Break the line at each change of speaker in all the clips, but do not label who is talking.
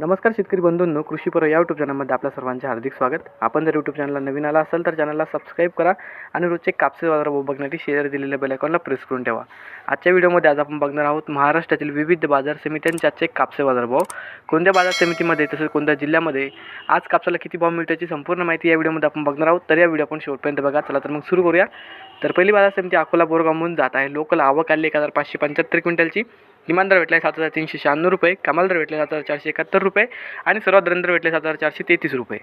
नमस्कार शेतकरी बंधूंनो कृषीपर या यूट्यूब चॅनलमध्ये आपल्या सर्वांचे हार्दिक स्वागत. आपण जर यूट्यूब चॅनलला नवीन आला असाल तर चॅनलला सबस्क्राईब करा आणि रोजचे कापसे बाजार बघण्यासाठी शेअर दिलेल्या बेलायकॉनला प्रेस करून ठेवा. आजच्या व्हिडिओमध्ये आज आपण बघणार आहोत महाराष्ट्रातील विविध बाजार समित्यांचे आजचे कापसे बाजार भाव कोणत्या बाजार समितीमध्ये तसेच कोणत्या जिल्ह्यामध्ये आज कापसाला किती भाव मिळतो याची संपूर्ण माहिती या व्हिडिओमध्ये आपण बघणार आहोत. तर या व्हिडिओ आपण शेवटपर्यंत बघा. चला तर मग सुरू करूया. तर पहिली बाजार समिती अकोला बोरगावमधून जात आहे. लोकल आवक आली एक हजार पाचशे पंच्याहत्तर क्विंटलची. किमान दर भेटला आहे सात हजार तीनशे शहाण्णव रुपये कमाल दर भेटले सात हजार चारशे एकाहत्तर रुपये आणि सर्वात दर भेटले सात हजार चारशे तेहतीस रुपये.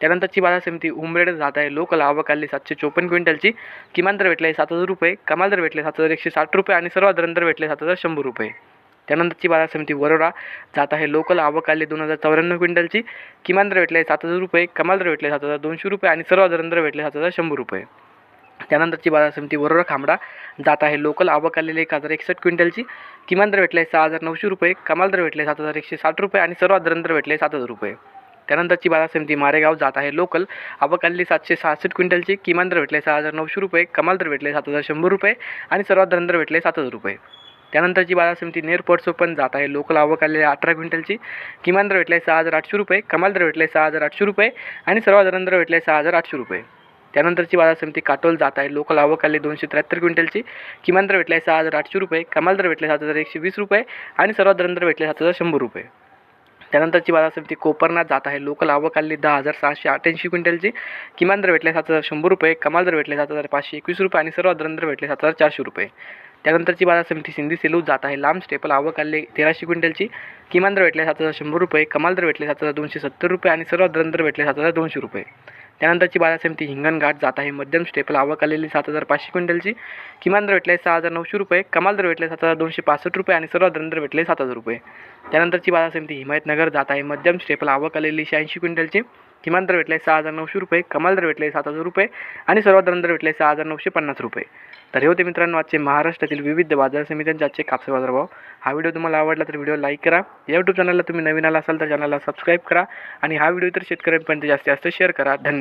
त्यानंतरची बाजार समिती उमरेड जात आहे. लोकल आवक आली सातशे चोपन्न क्विंटलची. किमान दर भेटले सात हजार रुपये कमाल दर भेटले सात हजार एकशे साठ रुपये आणि सर्वात दर भेटले सात हजार शंभर रुपये. त्यानंतरची बाजार समिती वरोरा जात आहे. लोकल आवक आली दोन हजार चौऱ्याण्णव क्विंटलची. किमान दर भेटले सात हजार रुपये कमाल दर भेटले सात हजार दोनशे रुपये आणि सर्वात दर भेटले सात हजार शंभर रुपये. त्यानंतरची बाजार समिती वरोरा खांबडा. जात आहे लोकल आवक आलेली एक हजार एकसष्ट क्विंटलची. किमान दर भेटले सहा हजार नऊशे रुपये कमाल दर भेटले सात हजार एकशे साठ रुपये आणि सर्वात दर भेटले सात हजार रुपये. त्यानंतरची बाजार समिती मारेगाव जात आहे लोकल. आवक आलेली सातशे सहासष्ट क्विंटलची किमान दर भेटले सहा हजार नऊशे रुपये कमाल दर भेटले सात हजार शंभर रुपये आणि सर्वात दर भेटले सात हजार रुपये. त्यानंतरची बाजार समिती नेरपोर्ट पण जात आहे लोकल आवक आलेली अठरा क्विंटलची. किमान दर भेटले सहा हजार आठशे रुपये कमाल दर भेटले सहा हजार आठशे रुपये आणि सर्वात दर भेटले सहा हजार आठशे रुपये. त्यानंतरची बाजार समिती काटोल जात आहे. लोकल आवक आली दोनशे त्र्याहत्तर क्विंटलची. किमान दर भेटले सहा हजार आठशे रुपये. कमाल दर भेटले सात हजार एकशे वीस रुपये. आणि सर्वात दर भेटले सात हजार शंभर रुपये. त्यानंतरची बाजार समिती कोपरनाथ जात आहे. लोकल आवक आली दहा हजार सहाशे अठ्ठ्याऐंशी क्विंटलची. किमान दर भेटले सात हजार शंभर रुपये. कमाल दर भेटले सात हजार पाचशे एकवीस रुपये. आणि सर्वात दर भेटले सात हजार चारशे रुपये. त्यानंतरची बाजार समिती सिंधी सेलू जात आहे. लांब स्टेपल आवक आले तेराशे क्विंटलची. किमान दर भेटले सात हजार शंभर रुपये. कमाल दर भेटले सात हजार दोनशे सत्तर रुपये. आणि सर्वात दर भेटले सात हजार दोनशे रुपये. त्यानंतरची बाजार समिती हिंगणघाट जात आहे. मध्यम स्टेपल आवक आलेली सात हजार पाचशे क्विंटलची. किमान दर भेटले सहा हजार नऊशे रुपये. कमाल दर भेटले सात हजार दोनशे पासष्ट रुपये आणि सर्वात दर भेटले सात हजार रुपये. त्यानंतरची बाजार समिती हिमायतनगर जात आहे. मध्यम स्टेपल आवक आलेली शहाऐंशी क्विंटलची. किमान दर भेटले सहा हजार नऊशे रुपये. कमाल दर भेटले सात हजार रुपये आणि सर्वात दर भेटले सहा हजार नऊशे पन्नास रुपये. तर हे होते मित्रांनो आजचे महाराष्ट्रातील विविध बाजार समित्यांचे आजचे कापसे बाजारभाव हा व्हिडिओ तुम्हाला आवडला तर व्हिडिओ लाईक करा. या यूट्यूब चॅनलला तुम्ही नवीन आला असाल तर चॅनलला सबस्क्राईब करा. आणि हा व्हिडिओ तर शेतकऱ्यांपर्यंत जास्तीत जास्त शेअर करा. धन्यवाद.